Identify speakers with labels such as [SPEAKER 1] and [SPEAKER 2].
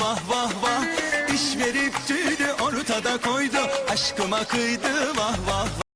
[SPEAKER 1] vah vah vah. İş verip tüydü ortada koydu. Aşkıma kıydı vah vah